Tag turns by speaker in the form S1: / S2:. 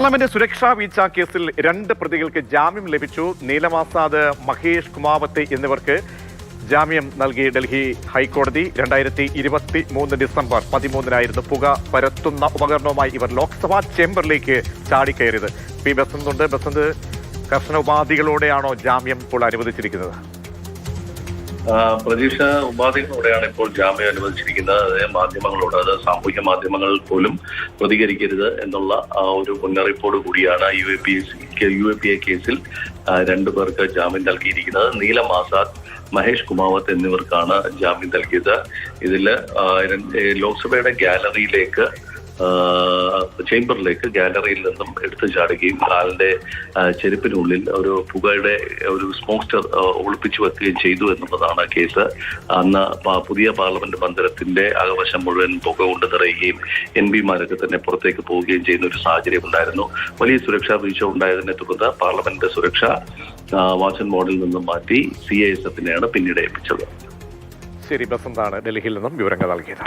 S1: Parliament സുരക്ഷാ വീഴ്ച കേസിൽ രണ്ട് പ്രതികൾക്ക് ജാമ്യം ലഭിച്ചു. നീലമാസാദ് മഹേഷ് കുമാവത്തെ എന്നിവർക്ക് ജാമ്യം നൽകി ഡൽഹി ഹൈക്കോടതി. രണ്ടായിരത്തി ഇരുപത്തി മൂന്ന് ഡിസംബർ പതിമൂന്നിനായിരുന്നു പുക പരത്തുന്ന ഉപകരണവുമായി ഇവർ ലോക്സഭാ ചേംബറിലേക്ക് ചാടിക്കയറിയത്. പി ബസന്ത് ഉണ്ട് ബസന്ത് കർശന ഉപാധികളോടെയാണോ ജാമ്യം ഇപ്പോൾ അനുവദിച്ചിരിക്കുന്നത്?
S2: പ്രതീക്ഷ ഉപാധികളോടെയാണ് ഇപ്പോൾ ജാമ്യം അനുവദിച്ചിരിക്കുന്നത്. അതായത് മാധ്യമങ്ങളോട് അത് സാമൂഹ്യ മാധ്യമങ്ങൾ പോലും പ്രതികരിക്കരുത് എന്നുള്ള ഒരു മുന്നറിയിപ്പോട് കൂടിയാണ് U A P U A P A കേസിൽ രണ്ടു പേർക്ക് ജാമ്യം നൽകിയിരിക്കുന്നത്. നീലം ആസാദ് മഹേഷ് കുമാവത്ത് എന്നിവർക്കാണ് ജാമ്യം നൽകിയത്. ഇതിൽ ലോക്സഭയുടെ ഗാലറിയിലേക്ക് ചേംബറിലേക്ക് ഗാലറിയിൽ നിന്നും എടുത്തു ചാടുകയും കാലിന്റെ ചെരുപ്പിനുള്ളിൽ ഒരു പുകയുടെ ഒരു സ്മോക്സ്റ്റർ ഒളിപ്പിച്ചു വെക്കുകയും ചെയ്തു എന്നുള്ളതാണ് കേസ്. അന്ന് പുതിയ പാർലമെന്റ് മന്ദിരത്തിന്റെ അകവശം മുഴുവൻ പുക കൊണ്ട് നിറയുകയും എൻ പിമാരൊക്കെ തന്നെ പുറത്തേക്ക് പോവുകയും ചെയ്യുന്ന ഒരു സാഹചര്യം ഉണ്ടായിരുന്നു. വലിയ സുരക്ഷാ വീഴ്ച ഉണ്ടായതിനെ തുടർന്ന് പാർലമെന്റ് സുരക്ഷ വാച്ച് വാച്ചൻ മോഡിൽ നിന്നും മാറ്റി സി ഐ എസ് എഫിനെയാണ് പിന്നീട് ഏൽപ്പിച്ചത്.
S1: ശരി ബസന്താണ് ഡൽഹിയിൽ നിന്നും വിവരങ്ങൾ നൽകിയത്.